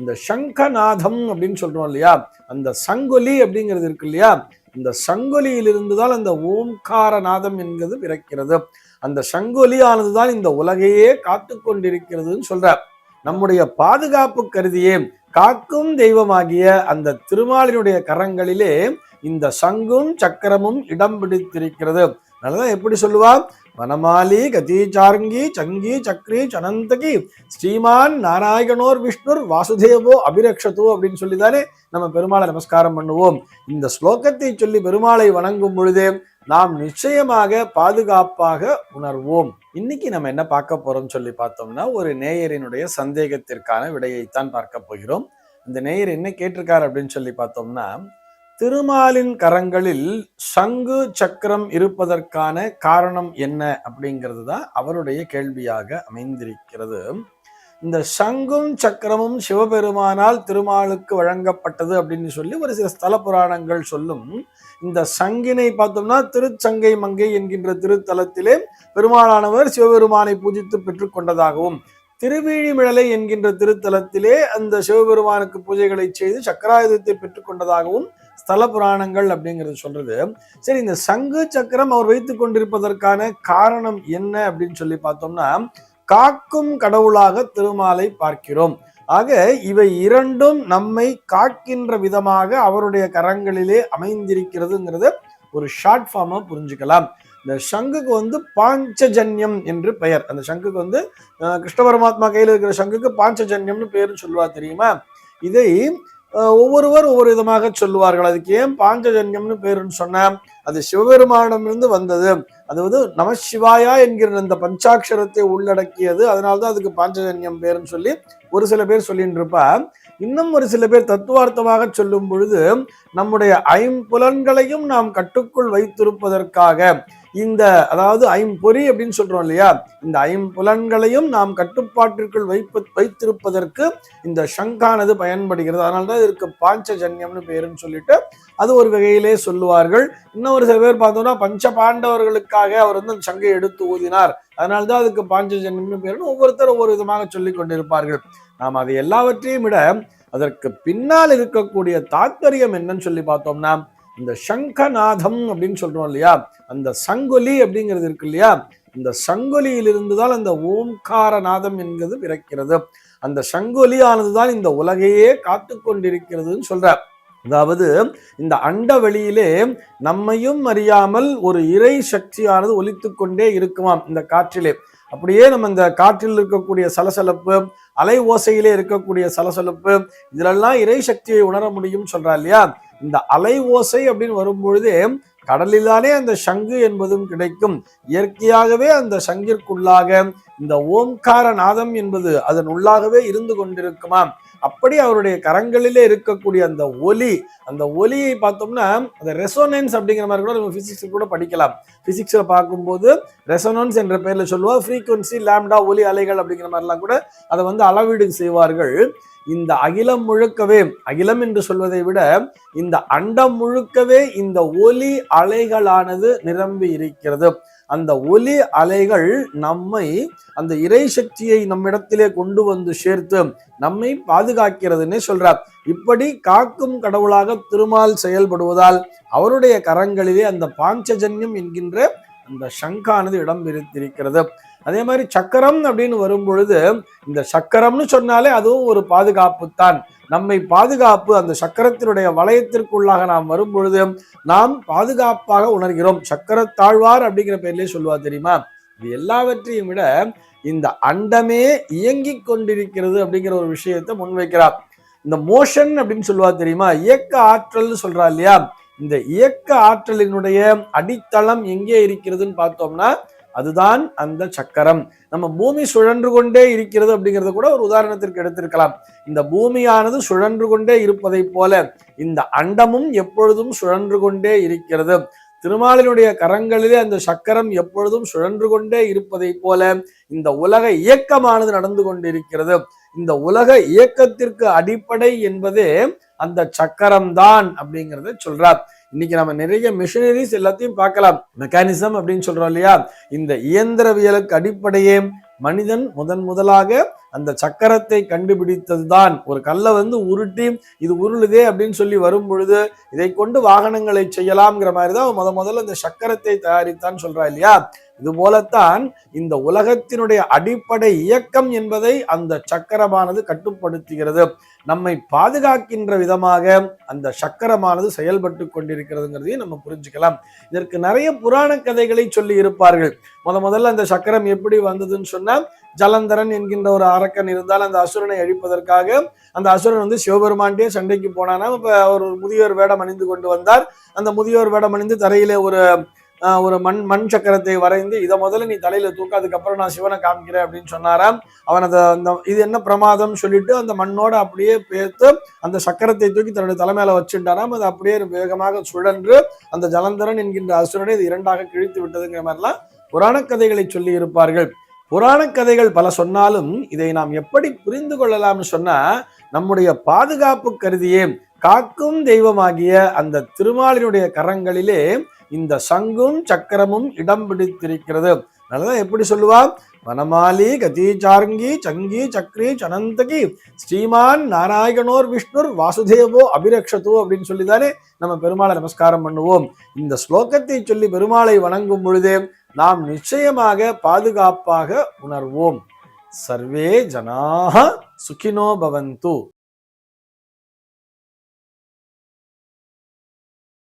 இந்த சங்கநாதம் அப்படின்னு சொல்றோம் இல்லையா? அந்த சங்கொலி அப்படிங்கிறது இருக்கு இல்லையா? இந்த சங்கொலியிலிருந்து தான் அந்த ஓம்கார நாதம் என்கிறது பிறக்கிறது. அந்த சங்கொலியானது தான் இந்த உலகையே காத்து கொண்டிருக்கிறதுன்னு சொல்றார். நம்முடைய பாதுகாப்பு கருதியே காக்கும் தெய்வமாகிய அந்த திருமாலினுடைய கரங்களிலே இந்த சங்கும் சக்கரமும் இடம் பிடித்திருக்கிறது. அதனாலதான் எப்படி சொல்லுவா வனமாலி கதீச்சாருங்கி சங்கி சக்ரி சனந்தகி ஸ்ரீமான் நாராயணோர் விஷ்ணுர் வாசுதேவோ அபிரக்ஷதோ அப்படின்னு சொல்லிதானே நம்ம பெருமாளை நமஸ்காரம் பண்ணுவோம். இந்த ஸ்லோகத்தை சொல்லி பெருமாளை வணங்கும் பொழுதே நாம் நிச்சயமாக பாதுகாப்பாக உணர்வோம். இன்னைக்கு நம்ம என்ன பார்க்க போறோம் சொல்லி பார்த்தோம்னா ஒரு நேயரினுடைய சந்தேகத்திற்கான விடையைத்தான் பார்க்க போகிறோம். இந்த நேயர் என்ன கேட்டிருக்காரு அப்படின்னு சொல்லி பார்த்தோம்னா திருமாலின் கரங்களில் சங்கு சக்கரம் இருப்பதற்கான காரணம் என்ன அப்படிங்கிறது தான் அவருடைய கேள்வியாக அமைந்திருக்கிறது. இந்த சங்கும் சக்கரமும் சிவபெருமானால் திருமாலுக்கு வழங்கப்பட்டது அப்படின்னு சொல்லி ஒரு சில ஸ்தல புராணங்கள் சொல்லும். இந்த சங்கினை பார்த்தோம்னா திருச்சங்கை மங்கை என்கின்ற திருத்தலத்திலே பெருமாளானவர் சிவபெருமானை பூஜித்து பெற்றுக்கொண்டதாகவும் திருவீழிமிழலை என்கின்ற திருத்தலத்திலே அந்த சிவபெருமானுக்கு பூஜைகளை செய்து சக்கராயுதத்தை பெற்றுக்கொண்டதாகவும் ஸ்தல புராணங்கள் அப்படிங்கிறது சொல்றது. சரி இந்த சங்கு சக்கரம் அவர் வைத்துக் கொண்டிருப்பதற்கான காரணம் என்ன அப்படின்னு சொல்லி பார்த்தோம்னா காக்கும் கடவுளாக திருமாலை பார்க்கிறோம். ஆக இவை இரண்டும் நம்மை காக்கின்ற விதமாக அவருடைய கரங்களிலே அமைந்திருக்கிறதுங்கிறத ஒரு ஷார்ட் ஃபார்மா புரிஞ்சுக்கலாம். இந்த சங்குக்கு வந்து பாஞ்சஜன்யம் என்று பெயர். அந்த சங்குக்கு வந்து கிருஷ்ண பரமாத்மா கையில் இருக்கிற சங்குக்கு பாஞ்சஜன்யம்னு பேருன்னு சொல்லுவா தெரியுமா? இதை ஒவ்வொருவர் ஒவ்வொரு விதமாக சொல்லுவார்கள். அதுக்கு ஏன் பாஞ்சஜன்யம்னு பேருன்னு சொன்ன அது சிவபெருமானிடமிருந்து வந்தது. அதாவது நமசிவாயா என்கிற அந்த பஞ்சாட்சரத்தை உள்ளடக்கியது. அதனால்தான் அதுக்கு பாஞ்சஜன்யம் பேருன்னு சொல்லி ஒரு சில பேர் சொல்லிட்டு இருப்பா. இன்னும் ஒரு சில பேர் தத்துவார்த்தமாக சொல்லும் பொழுது நம்முடைய ஐம்புலன்களையும் நாம் கட்டுக்குள் வைத்திருப்பதற்காக இந்த அதாவது ஐம்பொறி அப்படின்னு சொல்றோம் இல்லையா? இந்த ஐம்புலன்களையும் நாம் கட்டுப்பாட்டிற்குள் வைப்ப வைத்திருப்பதற்கு இந்த சங்கானது பயன்படுகிறது. அதனால்தான் இதற்கு பாஞ்சஜன்யம்னு பேருன்னு சொல்லிட்டு அது ஒரு வகையிலே சொல்லுவார்கள். இன்னும் ஒரு சில பேர் பார்த்தோம்னா பஞ்ச பாண்டவர்களுக்காக அவர் வந்து அந்த சங்கை எடுத்து ஊதினார். அதனால்தான் அதுக்கு பாஞ்சஜன்யம்னு பேருன்னு ஒவ்வொருத்தர் ஒவ்வொரு விதமாக சொல்லி கொண்டிருப்பார்கள். நாம் அதை எல்லாவற்றையும் விட அதற்கு பின்னால் இருக்கக்கூடிய தாத்பரியம் என்னன்னு சொல்லி பார்த்தோம்னா இந்த சங்கநாதம் அப்படின்னு சொல்றோம் இல்லையா? அந்த சங்கொலி அப்படிங்கிறது இருக்கு இல்லையா? இந்த சங்கொலியிலிருந்து தான் அந்த ஓம்கார நாதம் என்கிறது பிறக்கிறது. அந்த சங்கொலியானது தான் இந்த உலகையே காத்து கொண்டிருக்கிறதுன்னு சொல்றார். அதாவது இந்த அண்ட வெளியிலே நம்மையும் அறியாமல் ஒரு இறை சக்தியானது ஒலித்து கொண்டே இருக்குமாம் இந்த காற்றிலே. அப்படியே நம்ம இந்த காற்றில் இருக்கக்கூடிய சலசலப்பு அலை ஓசையிலே இருக்கக்கூடிய சலசலப்பு இதிலெல்லாம் இறை சக்தியை உணர முடியும் சொல்றா இல்லையா? இந்த அலை ஓசை அப்படின்னு வரும்பொழுது கடலில்தானே அந்த சங்கு என்பதும் கிடைக்கும். இயற்கையாகவே அந்த சங்கிற்குள்ளாக இந்த ஓம்கார நாதம் என்பது அதன் உள்ளாகவே இருந்து கொண்டிருக்குமாம். அப்படி அவருடைய கரங்களிலே இருக்கக்கூடிய அந்த ஒலி அந்த ஒலியை பார்த்தோம்னா அந்த ரெசோனன்ஸ் அப்படிங்கிற மாதிரி கூட நம்ம பிசிக்ஸ் கூட படிக்கலாம். பிசிக்ஸில் பார்க்கும்போது ரெசோனன்ஸ் என்ற பெயரில் சொல்லுவா ஃப்ரீக்குவன்சி லேம்டா ஒலி அலைகள் அப்படிங்கிற மாதிரிலாம் கூட அதை வந்து அளவீடு செய்வார்கள். இந்த அகிலம் முழுக்கவே அகிலம் என்று சொல்வதை விட இந்த அண்டம் முழுக்கவே இந்த ஒலி அலைகளானது நிரம்பி இருக்கிறது. அந்த ஒலி அலைகள் நம்மை அந்த இறை சக்தியை நம்மிடத்திலே கொண்டு வந்து சேர்த்து நம்மை பாதுகாக்கிறதுன்னே சொல்றார். இப்படி காக்கும் கடவுளாக திருமால் செயல்படுவதால் அவருடைய கரங்களிலே அந்த பாஞ்சஜன்யம் என்கின்ற அந்த சங்கானது இடம் பிரித்திருக்கிறது. அதே மாதிரி சக்கரம் அப்படின்னு வரும் பொழுது இந்த சக்கரம்னு சொன்னாலே அதுவும் ஒரு பாதுகாப்பு தான். நம்மை பாதுகாப்பு அந்த சக்கரத்தினுடைய வளையத்திற்குள்ளாக நாம் வரும் பொழுது நாம் பாதுகாப்பாக உணர்கிறோம். சக்கரத்தாழ்வார் அப்படிங்கிற பேர்லயே சொல்லுவா தெரியுமா? இது எல்லாவற்றையும் விட இந்த அண்டமே இயங்கிக் கொண்டிருக்கிறது அப்படிங்கிற ஒரு விஷயத்தை முன்வைக்கிறார். இந்த மோஷன் அப்படின்னு சொல்லுவா தெரியுமா? இயக்க ஆற்றல்னு சொல்றா இல்லையா? இந்த இயக்க ஆற்றலினுடைய அடித்தளம் எங்கே இருக்கிறதுன்னு பார்த்தோம்னா அதுதான் அந்த சக்கரம். நம்ம பூமி சுழன்று கொண்டே இருக்கிறது அப்படிங்கறத கூட ஒரு உதாரணத்திற்கு எடுத்திருக்கலாம். இந்த பூமியானது சுழன்று கொண்டே இருப்பதை போல இந்த அண்டமும் எப்பொழுதும் சுழன்று கொண்டே இருக்கிறது. திருமாலினுடைய கரங்களிலே அந்த சக்கரம் எப்பொழுதும் சுழன்று கொண்டே இருப்பதை போல இந்த உலக இயக்கமானது நடந்து கொண்டிருக்கிறது. இந்த உலக இயக்கத்திற்கு அடிப்படை என்பது அந்த சக்கரம் தான் அப்படிங்கிறத சொல்றார். இன்னைக்கு நம்ம நிறைய மிஷினரிஸ் எல்லாத்தையும் பார்க்கலாம். மெக்கானிசம் அப்படின்னு சொல்றோம் இல்லையா? இந்த இயந்திரவியலுக்கு அடிப்படையே மனிதன் முதன் முதலாக அந்த சக்கரத்தை கண்டுபிடித்தது தான் ஒரு கல்லை வந்து உருட்டி இது உருளுதே அப்படின்னு சொல்லி வரும் பொழுது இதை கொண்டு வாகனங்களை செய்யலாம்ங்கிற மாதிரி தான் முத முதல்ல இந்த சக்கரத்தை தயாரித்தான் சொல்றா இல்லையா? இது போலத்தான் இந்த உலகத்தினுடைய அடிப்படை இயக்கம் என்பதை அந்த சக்கரமானது கட்டுப்படுத்துகிறது. நம்மை பாதுகாக்கின்ற விதமாக அந்த சக்கரமானது செயல்பட்டு கொண்டிருக்கிறதுங்கிறதையும் நம்ம புரிஞ்சுக்கலாம். இதற்கு நிறைய புராண கதைகளை சொல்லி இருப்பார்கள். முத முதல்ல அந்த சக்கரம் எப்படி வந்ததுன்னு சொன்னா ஜலந்தரன் என்கின்ற ஒரு அரக்கன் இருந்தால் அந்த அசுரனை அழிப்பதற்காக அந்த அசுரன் வந்து சிவபெருமான்டே சண்டைக்கு போனானா. இப்ப அவர் ஒரு முதியோர் வேடம் அணிந்து கொண்டு வந்தார். அந்த முதியோர் வேடம் அணிந்து தரையிலே ஒரு ஒரு மண் மண் சக்கரத்தை வரைந்து இதை முதல்ல நீ தலையில தூக்க அதுக்கப்புறம் நான் சிவனை காமிக்கிறேன் அப்படின்னு சொன்னாராம். அவன் அதை அந்த இது என்ன பிரமாதம் சொல்லிட்டு அந்த மண்ணோட அப்படியே பேர்த்து அந்த சக்கரத்தை தூக்கி தன்னுடைய தலைமையில வச்சுட்டாராம். அது அப்படியே வேகமாக சுழன்று அந்த ஜலந்தரன் என்கின்ற அசுரனை இது இரண்டாக கிழித்து விட்டதுங்கிற மாதிரிலாம் புராண கதைகளை சொல்லி இருப்பார்கள். புராண கதைகள் பல சொன்னாலும் இதை நாம் எப்படி புரிந்து கொள்ளலாம்னு சொன்னா நம்முடைய பாதுகாப்பு கருதியே காக்கும் தெய்வமாகிய அந்த திருமாலினுடைய கரங்களிலே இந்த சங்கும் சக்கரமும் இடம் பிடித்திருக்கிறது. அதனாலதான் எப்படி சொல்லுவா? வனமாலி கதீச்சார்ங்கி சங்கி சக்ரி சனந்தகி ஸ்ரீமான் நாராயணோர் விஷ்ணுர் வாசுதேவோ அபிரக்ஷதோ அப்படின்னு சொல்லிதானே நம்ம பெருமாளை நமஸ்காரம் பண்ணுவோம். இந்த ஸ்லோகத்தை சொல்லி பெருமாளை வணங்கும் பொழுதே நாம் நிச்சயமாக பாதுகாப்பாக உணர்வோம். சர்வே ஜனாக சுகினோ பவந்து.